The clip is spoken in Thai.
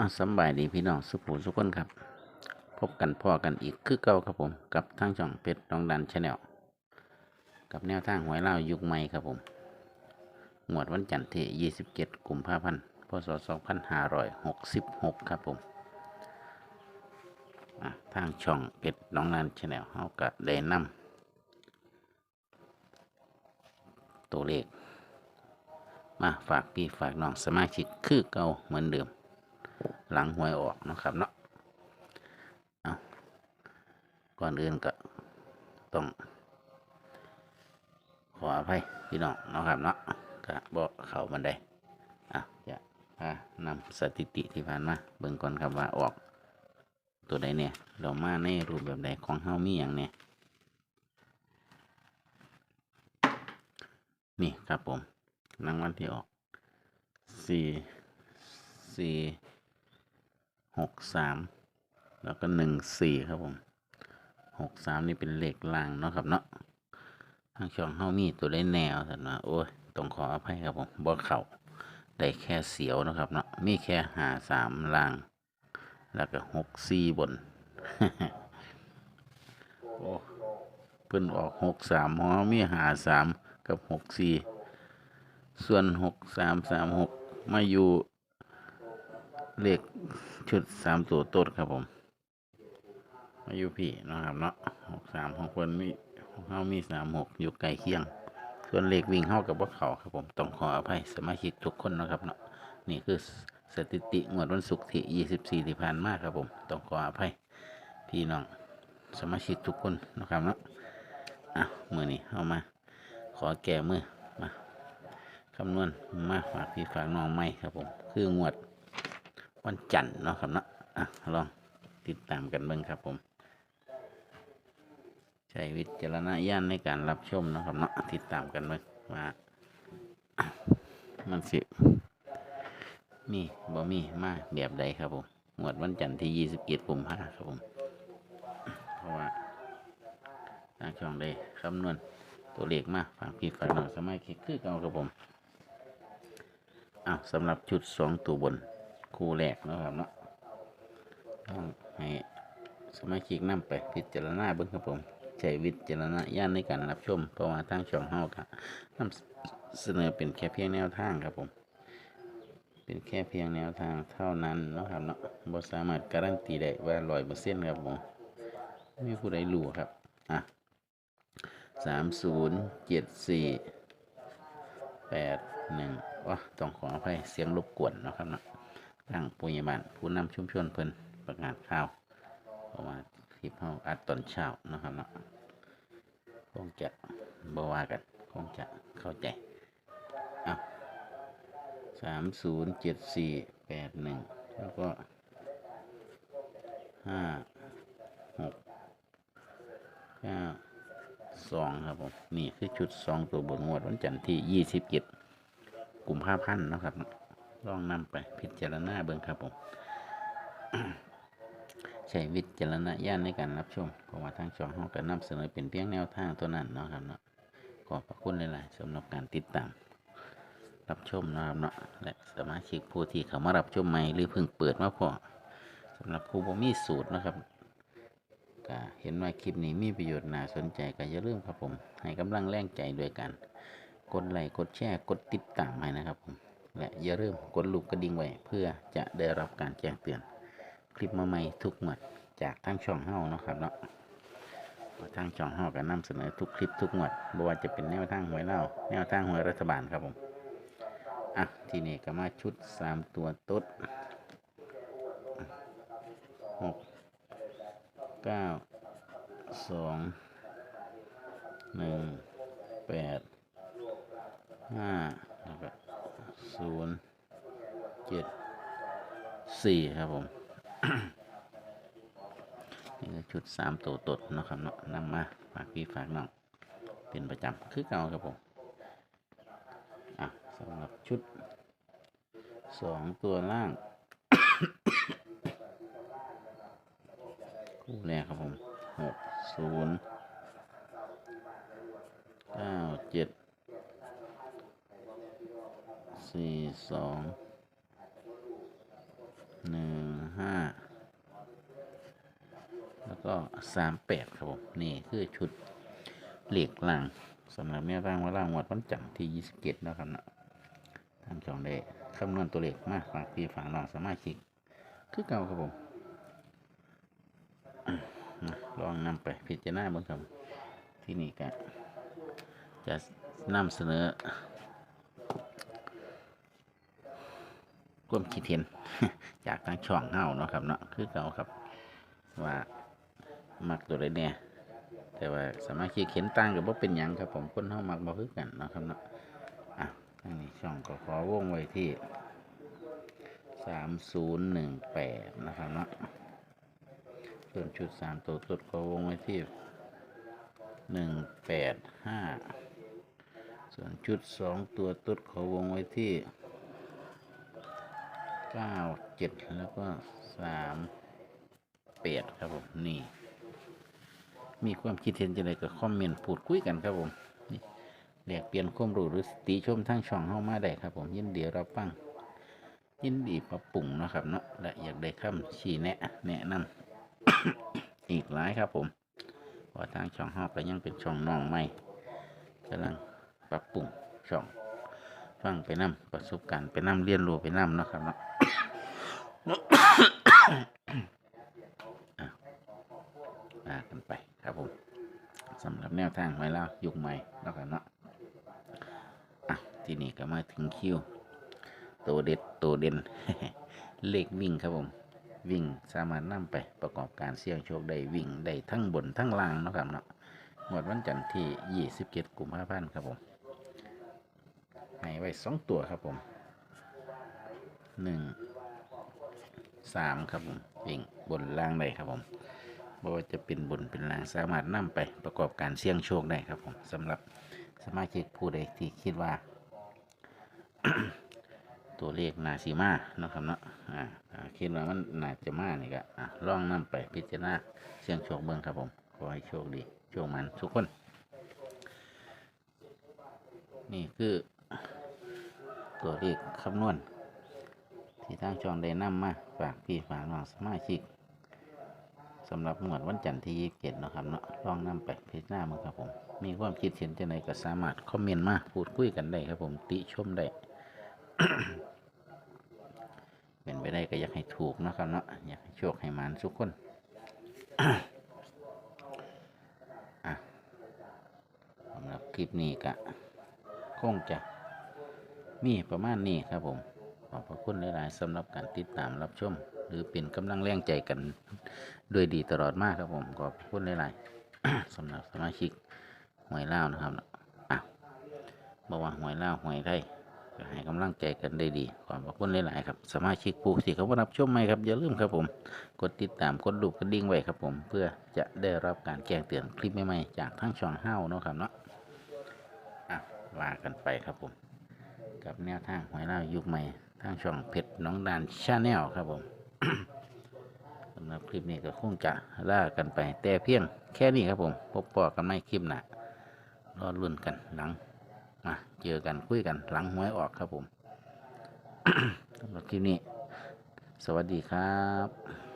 อะสบายดีพี่น้องสุภูสุกคนครับ พบกันพ่อกันอีกคือเก่าครับผมกับทางช่องเป็ดน้องดันชาแนลกับแนวทางหวยเล่ายุคใหม่ครับผมงวดวันจันทร์ที่27กุมภาพันธ์พศ2566 ครับผมทางช่องเป็ดน้องดันชาแนลเขาก็ได้นำตัวเลขมาฝากพี่ฝากน้องสมาชิกคือเก่าเหมือนเดิม หลังหวยออกนะครับเนาะเอาก่อนอื่นก็ต้องขออภัยพี่น้องนะครับเนาะก็บอกเขาบันไดอะจะพานำสถิติที่ผ่านมาเบิ่งก่อนครับว่าออก ตัวใดเนี่ยเรามาในรูปแบบใดของเฮามีอย่างเนี่ยนี่ครับผมรางวัลที่ออกสี่สี่ หกสามแล้วก็หนึ่งสี่ครับผมหกสามนี่เป็นเลขล่างเนาะครับเนาะทางช่องเฮามีตัวได้แนวสันว่าโอ้ยต้องขออภัยครับผมบ่เข่าได้แค่เสียวนะครับเนาะมีแค่หาสามล่าง แล้วก็หกสี่บนโอ้เพิ่นออกหกสามหอมีหาสามกับหกสี่ส่วนหกสามสามหกมาอยู่ เลขชุดสามตัวต้นครับผม มาอยู่พี่นะครับเนาะหกสามของคนมีเขามีสามหกอยู่ใกล้เคียง ส่วนเลขวิ่งเข้ากับว่าเขาครับผมต้องขออภัยสมาชิกทุกคนนะครับเนาะนี่คือสถิติงวดวันศุกร์ที่ยี่สิบสี่ที่ผ่านมาครับผม ต้องขออภัยพี่น้องสมาชิกทุกคนนะครับเนาะอะมือนี้เอามา ขอแก้มือมาคำนวณมาฝากพี่ฝากน้องไม่ครับผม คืองวด วันจันทร์เนาะครับเนาะอะลองติดตามกันเบิ่งครับผม ใช้วิจารณญาณในการรับชมเนาะครับเนาะติดตามกันเบิ่งว่ามันสิมีบ่มีมาแบบใดครับผมหมวดวันจันทร์ที่ยี่สิบเอ็ดกุมภาครับผม เพราะว่าทางช่องได้คำนวณตัวเลขมาฝากพี่ฝากน้องสมัยคิดคือเก่าครับผมอ้าวสำหรับชุดสองตัวบน คู่แรกนะครับเนาะต้องให้สมาชิกนำไปพิจารณาเบิ่งครับผมใช้วิจารณญาณในการรับชมเพราะว่าทางช่องเฮาก็นำเสนอเป็นแค่เพียงแนวทางครับผม เป็นแค่เพียงแนวทางเท่านั้นนะครับเนาะบ่สามารถการันตีได้ว่าร้อยเปอร์เซ็นต์ครับผมไม่มีผู้ใดรู้ครับอะสามศูนย์เจ็ดสี่แปดหนึ่งว้าต้องขออภัยเสียงรบกวนนะครับเนาะ ทางปุญญาบาลผู้นำชุมชนเพิ่นประกาศข่าวเพราะว่าคลิปเฮาอัดตอนเช้านะครับเนาะคงจะบว่ากันคงจะเข้าใจอะสามศูนย์เจ็ดสี่แปดหนึ่งแล้วก็ห้าหกเก้าสองครับผมนี่คือชุดสองตัวบนงวดวันจันทร์ที่ยี่สิบเจ็ดกลุ่มภาพันนะครับ ลองนำไปพิจารณาเบิ่งครับผมใช้วิจารณญาณในการรับชมเพราะว่าทางช่องเฮาก็นำเสนอเป็นเพียงแนวทางตัวนั้นเนาะครับเนาะขอบพระคุณหลายๆสำหรับการติดตาม รับชมนะครับเนาะและสมาชิกผู้ที่เข้ามารับชมใหม่หรือเพิ่งเปิดมาพอสำหรับผู้บ่มีสูตรนะครับก็เห็นว่าคลิปนี้มีประโยชน์น่าสนใจก็อย่าลืมครับผม ให้กำลังแรงใจด้วยกัน กดไลค์กดแชร์กดติดตามให้นะครับผม และอย่าลืมกดลูกกระดิ่งไว้ เพื่อจะได้รับการแจ้งเตือน คลิปมาใหม่ทุกหมดจากทางช่องเฮาเนาะครับเนาะทางช่องเฮาก็นำเสนอทุกคลิปทุกหมดบ่ว่าจะเป็นแนวทางหวยเล่าแนวทางหวยรัฐบาลครับผมอะทีนี้ก็มาชุดสามตัวต๊ดหกเก้าสองหนึ่งแปดห้าแล้วก็ ศูนย์เจ็ดสี่ครับผม นี่คือชุดสามตัวตดนะครับเนาะนำมาฝากพี่ฝากน้องเป็นประจำคือเก่าครับผม อะสำหรับชุดสองตัวล่าง คู่แรกครับผมหกศูนย์เก้าเจ็ด สี่สองหนึ่งห้าแล้วก็สามแปดครับผม นี่คือชุดเหล็กล่างสำหรับแม่ร่างว่าล่างหมดวันจันทร์ที่ยี่สิบเจ็ดนะครับเนาะทางช่องได้คำนวณตัวเลขมากฝากพี่ฝากน้องสามารถคลิกคือเก่าครับผมลองนำไปพิจารณาบ้างครับที่นี่ก็จะนำเสนอ ความคิดเห็นจากทางช่องเฮาเนาะครับเนาะคือเก่าครับ ว่ามักตัวใดเนี่ยแต่ว่าสามารถคิดเห็นต่างกับว่าเป็นหยังครับ ผมคนเฮามักบ่คือกันเนาะครับเนาะอะทางนี้ช่องก็ขอวงไว้ที่สามศูนย์หนึ่งแปดนะครับเนาะส่วนชุดสามตัวตุดก็วงไว้ที่หนึ่งแปดห้าส่วนชุดสองตัวตุดขาวงไว้ที่ เก้าเจ็ดแล้วก็สามแปดครับผมนี่ มีความคิดเห็นจะไรก็คอมเมนต์พูดคุยกันครับผมนี่แลกเปลี่ยนความรู้หรือติชมทั้งช่องเข้ามาได้ครับ ผมยินดีรับฟังยินดีปรับปรุงนะครับเนาะและอยากได้คำชี้แนะ แนะนำอีกหลายครับผมเพราทางช่องฮอกก็ยังเป็นช่องน้องใหม่กำลังปรับปรุงช่อง ฟังไปนำประสบการณ์ไปนำเรียนรู้ไปนำเนาะครับเนาะอะว่ากันไปครับผมสำหรับแนวทางไว้แล้วยุคใหม่เนาะครับเนาะอะทีนี้ก็มาถึงคิวตัวเด็ดตัวเด่นเลขวิ่งครับผม วิ่งสามารถนำไปประกอบการเสี่ยงโชคได้วิ่งได้ทั้งบนทั้งล่างเนาะครับเนาะหมดวันจันทร์ที่ 27 กุมภาพันธ์ครับผม ให้ไว้สองตัวครับผมหนึ่งสามครับผมวิ่งบนล่างได้ครับผมบ่ว่าจะเป็นบนเป็นล่างสามารถนำไปประกอบการเสี่ยงโชคได้ครับผมสำหรับสมาชิกผู้ใดที่คิดว่า ตัวเลขนาสีมานะครับเนาะอ่าคิดว่ามันนาจะมานี่ก็อะลองนำไปพิจารณาเสี่ยงโชคเบิ่งครับผมขอให้โชคดีโชคมันทุกคน นี่คือ ตัวเลขคำนวณ ที่ทางช่องได้นำมาฝากพี่ฝากน้องสมาชิกสำหรับหมวดวันจันทร์ที่ยี่สิบเจ็ดนาะครับเนาะลองนำไปพิจารณาเบิ่งครับผม มีความคิดเห็นจะไหนก็สามารถคอมเมนต์มาพูดคุยกันได้ครับผมติชมได้เป็นไปได้ก็อยากให้ถูกนะครับเนาะอยากให้โชคให้หมันทุกคนอะสำหรับคลิปนี้ก็คงจะ มีประมาณนี้ครับผม ขอบพระคุณหลาย ๆสำหรับการติดตามรับชม หรือเป็นกำลังแรงใจกันด้วยดีตลอดมากครับผม ขอบพระคุณหลาย ๆสำหรับสมาชิกหวยเล่านะครับอะบอกว่าหวยเล่าหวยไทยให้กำลังใจกันได้ดีขอบพระคุณหลาย ๆ ครับ สมาชิกผู้ที่เขารับชมใหมครับ อย่าลืมครับผม กดติดตาม กดดูกระดิ่งไว้ครับผม เพื่อจะได้รับการแจ้งเตือนคลิปใหม่ ๆ จากทั้งช่องเฮ้าเนาะครับเนาะอะว่ากันไปครับผม กับแนวทางหวยเล่ายุคใหม่ทางช่องเพชรน้องดานชาแนลครับผมสำหรับคลิปนี้ก็คงจะล่ากันไป แต่เพียงแค่นี้ครับผม พบปอกันไม่คลิปหน้ารอรุ่นกันหลังมาเจอกันคุยกันหลังหวยออกครับผมสำหรับคลิปนี้ สวัสดีครับ